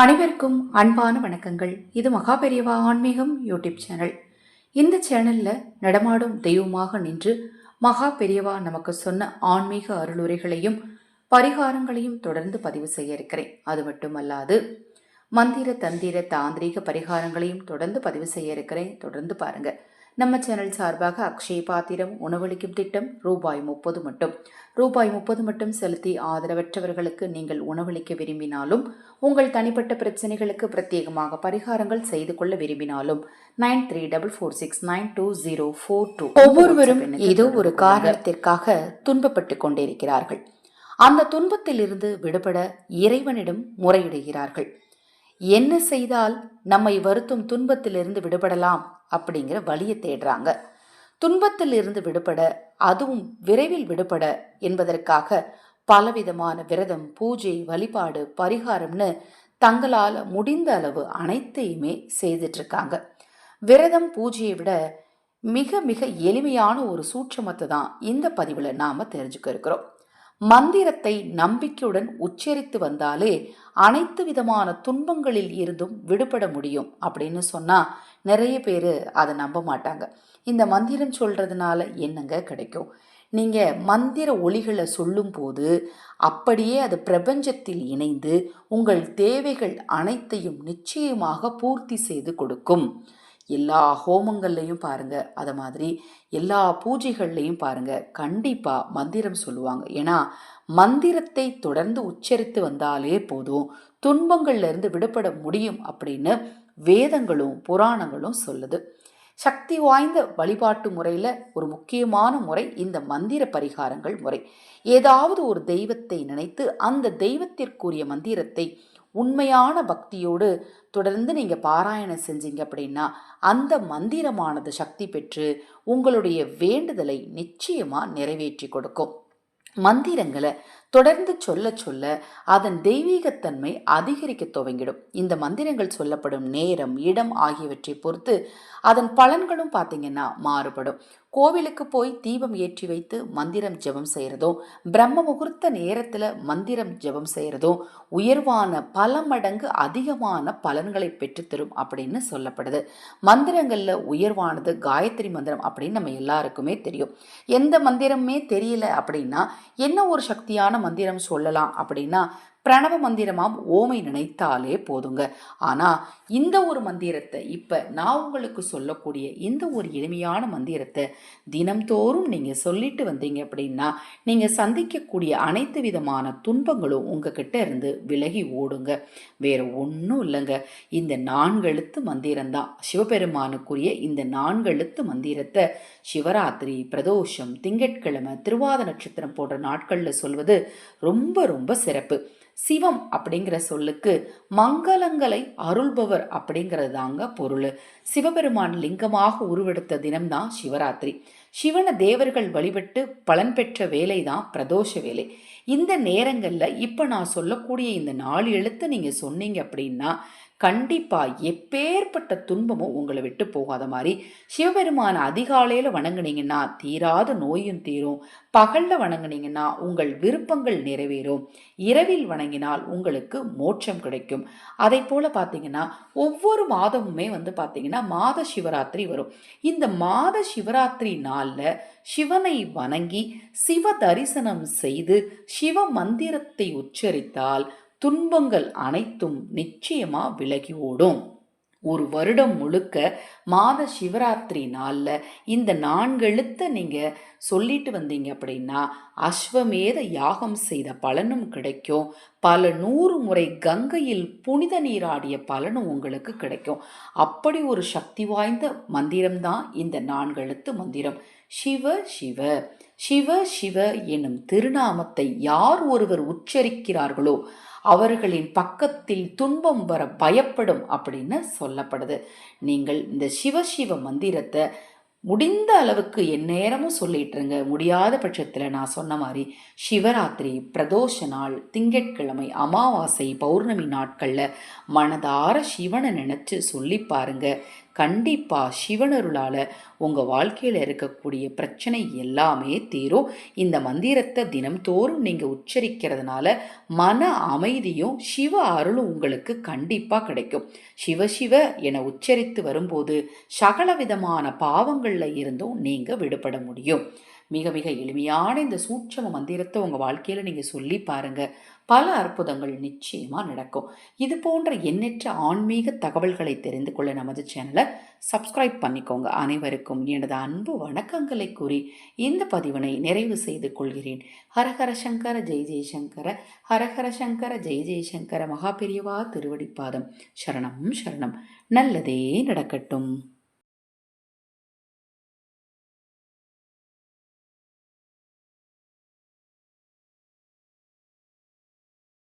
அனைவருக்கும் அன்பான வணக்கங்கள். இது மகாபெரியவா ஆன்மீகம் யூடியூப் சேனல். இந்த சேனலில் நடமாடும் தெய்வமாக நின்று மகா பெரியவா நமக்கு சொன்ன ஆன்மீக அருளுரைகளையும் பரிகாரங்களையும் தொடர்ந்து பதிவு செய்ய இருக்கிறேன். அது மட்டுமல்லாது மந்திர தந்திர தாந்திரீக பரிகாரங்களையும் தொடர்ந்து பதிவு செய்ய இருக்கிறேன். தொடர்ந்து பாருங்கள் நம்ம சேனல் சார்பாக அக்ஷய பாத்திரம் உணவளிக்கும் திட்டம் ரூபாய் முப்பது மட்டும். ரூபாய் முப்பது மட்டும் செலுத்தி ஆதரவற்றவர்களுக்கு நீங்கள் உணவளிக்க விரும்பினாலும் உங்கள் தனிப்பட்ட பிரச்சனைகளுக்கு பிரத்யேகமாக பரிகாரங்கள் செய்து கொள்ள விரும்பினாலும் nine three double four six nine two zero four two ஒவ்வொருவரும் ஏதோ ஒரு காரணத்திற்காக துன்பப்பட்டு கொண்டிருக்கிறார்கள். அந்த துன்பத்திலிருந்து விடுபட இறைவனிடம் முறையிடுகிறார்கள். என்ன செய்தால் நம்மை வருத்தும் துன்பத்திலிருந்து விடுபடலாம் அப்படிங்கிற வழியை தேடுறாங்க. துன்பத்திலிருந்து விடுபட அதுவும் விரைவில் விடுபட என்பதற்காக பலவிதமான விரதம் பூஜை வழிபாடு பரிகாரம்னு தங்களால் முடிந்த அளவு அனைத்தையுமே செய்துட்டு இருக்காங்க விரதம் பூஜையை விட மிக மிக எளிமையான ஒரு சூட்சமத்தை தான் இந்த பதிவில் நாம் தெரிஞ்சுக்க இருக்கிறோம். மந்திரத்தை நம்பிக்கையுடன் உச்சரித்து வந்தாலே அனைத்து விதமான துன்பங்களில் இருந்தும் விடுபட முடியும் அப்படின்னு சொன்னால் நிறைய பேர் அதை நம்ப மாட்டாங்க. இந்த மந்திரம் சொல்கிறதுனால என்னங்க கிடைக்கும்? நீங்கள் மந்திர ஒளிகளை சொல்லும்போது அப்படியே அது பிரபஞ்சத்தில் இணைந்து உங்கள் தேவைகள் அனைத்தையும் நிச்சயமாக பூர்த்தி செய்து கொடுக்கும். எல்லா ஹோமங்கள்லையும் பாருங்க. அதை மாதிரி எல்லா பூஜைகள்லையும் பாருங்க. கண்டிப்பா மந்திரம் சொல்லுவாங்க. ஏன்னா மந்திரத்தை தொடர்ந்து உச்சரித்து வந்தாலே போதும். துன்பங்கள்லேருந்து விடுபட முடியும் அப்படின்னு வேதங்களும் புராணங்களும் சொல்லுது. சக்தி வாய்ந்த வழிபாட்டு முறையில் ஒரு முக்கியமான முறை இந்த மந்திர பரிகாரங்கள் முறை. ஏதாவது ஒரு தெய்வத்தை நினைத்து அந்த தெய்வத்திற்குரிய மந்திரத்தை உண்மையான பக்தியோடு தொடர்ந்து நீங்கள் பாராயணம் செஞ்சீங்க அப்படின்னா அந்த மந்திரமானது சக்தி பெற்று உங்களுடைய வேண்டுதலை நிச்சயமாக நிறைவேற்றி கொடுக்கும். மந்திரங்களை தொடர்ந்து சொல்ல சொல்ல அதன் தெய்வீகத்தன்மை அதிகரிக்க துவங்கிடும். இந்த மந்திரங்கள் சொல்லப்படும் நேரம் இடம் ஆகியவற்றை பொறுத்து அதன் பலன்களும் பார்த்தீங்கன்னா மாறுபடும். கோவிலுக்கு போய் தீபம் ஏற்றி வைத்து மந்திரம் ஜெபம் செய்கிறதும் பிரம்ம முகூர்த்த நேரத்தில் மந்திரம் ஜெபம் செய்கிறதும் உயர்வான பல மடங்கு அதிகமான பலன்களை பெற்றுத்தரும் அப்படின்னு சொல்லப்படுது. மந்திரங்களில் உயர்வானது காயத்ரி மந்திரம் அப்படின்னு நம்ம எல்லாருக்குமே தெரியும். எந்த மந்திரமே தெரியல அப்படின்னா என்ன ஒரு சக்தியான மந்திரம் சொல்லலாம் அப்படின்னா பிரணவ மந்திரமாம் ஓமை நினைத்தாலே போதுங்க. ஆனால் இந்த ஒரு மந்திரத்தை இப்போ நான் உங்களுக்கு சொல்லக்கூடிய இந்த ஒரு எளிமையான மந்திரத்தை தினம்தோறும் நீங்கள் சொல்லிட்டு வந்தீங்க அப்படின்னா நீங்கள் சந்திக்கக்கூடிய அனைத்து விதமான துன்பங்களும் உங்ககிட்ட இருந்து விலகி ஓடுங்க. வேறு ஒன்றும் இல்லைங்க. இந்த நான்கெழுத்து மந்திரம்தான். சிவபெருமானுக்குரிய இந்த நான்கெழுத்து மந்திரத்தை சிவராத்திரி பிரதோஷம் திங்கட்கிழமை திருவாத நட்சத்திரம் போன்ற நாட்களில் சொல்வது ரொம்ப ரொம்ப சிறப்பு. சிவம் அப்படிங்கிற சொல்லுக்கு மங்களங்களை அருள்பவர் அப்படிங்கிறது தாங்க பொருள். சிவபெருமான் லிங்கமாக உருவெடுத்த தினம்தான் சிவராத்திரி. சிவன தேவர்கள் வழிபட்டு பலன் பெற்ற வேலை தான் பிரதோஷ வேலை. இந்த நேரங்களில் இப்போ நான் சொல்லக்கூடிய இந்த நாலு எழுத்து நீங்கள் சொன்னீங்க அப்படின்னா கண்டிப்பாக எப்பேற்பட்ட துன்பமும் உங்களை விட்டு போகாத மாதிரி சிவபெருமான அதிகாலையில் வணங்குனீங்கன்னா தீராத நோயும் தீரும். பகலில் வணங்குனீங்கன்னா உங்கள் விருப்பங்கள் நிறைவேறும். இரவில் வணங்கினால் உங்களுக்கு மோட்சம் கிடைக்கும். அதை போல் பார்த்தீங்கன்னா ஒவ்வொரு மாதமுமே வந்து பார்த்தீங்கன்னா மாத சிவராத்திரி வரும். இந்த மாத சிவராத்திரி நாளில் சிவனை வணங்கி சிவ தரிசனம் செய்து சிவ மந்திரத்தை உச்சரித்தால் துன்பங்கள் அனைத்தும் நிச்சயமா விலகி ஓடும். ஒரு வருடம் முழுக்க மாத சிவராத்திரி நாளில் இந்த நான்கெழுத்த நீங்கள் சொல்லிட்டு வந்தீங்க அப்படின்னா அஸ்வமேத யாகம் செய்த பலனும் கிடைக்கும். பல நூறு முறை கங்கையில் புனித நீராடிய பலனும் உங்களுக்கு கிடைக்கும். அப்படி ஒரு சக்தி வாய்ந்த மந்திரம்தான் இந்த நான்கெழுத்து மந்திரம். சிவ சிவ சிவ சிவ எனும் திருநாமத்தை யார் ஒருவர் உச்சரிக்கிறார்களோ அவர்களின் பக்கத்தில் துன்பம் வர பயப்படும் அப்படின்னு சொல்லப்படுது. நீங்கள் இந்த சிவ சிவ மந்திரத்தை முடிந்த அளவுக்கு எந்நேரமும் சொல்லிட்டுருங்க முடியாத பட்சத்தில் நான் சொன்ன மாதிரி சிவராத்திரி பிரதோஷ நாள் திங்கட்கிழமை அமாவாசை பௌர்ணமி நாட்களில் மனதார சிவனை நினச்சி சொல்லி பாருங்க. கண்டிப்பாக சிவனருளால் உங்கள் வாழ்க்கையில் இருக்கக்கூடிய பிரச்சனை எல்லாமே தீரும். இந்த மந்திரத்தை தினம்தோறும் நீங்கள் உச்சரிக்கிறதுனால மன அமைதியும் சிவ அருளும் உங்களுக்கு கண்டிப்பாக கிடைக்கும். சிவ சிவ என உச்சரித்து வரும்போது சகல விதமான பாவங்களில் இருந்தும் நீங்கள் விடுபட முடியும். மிக மிக எளிமையான இந்த சூட்சம மந்திரத்தை உங்கள் வாழ்க்கையில் நீங்கள் சொல்லி பாருங்கள் பல அற்புதங்கள் நிச்சயமாக நடக்கும். இது போன்ற எண்ணற்ற ஆன்மீக தகவல்களை தெரிந்து கொள்ள நமது சேனலை சப்ஸ்கிரைப் பண்ணிக்கோங்க. அனைவருக்கும் எனது அன்பு வணக்கங்களை கூறி இந்த பதிவினை நிறைவு செய்து கொள்கிறேன். ஹரஹர சங்கர ஜெய் ஜெய்சங்கர ஹரஹர சங்கர ஜெய் ஜெய்சங்கர மகாபெரியவா திருவடிப்பாதம். சரணம் சரணம். நல்லதே நடக்கட்டும்.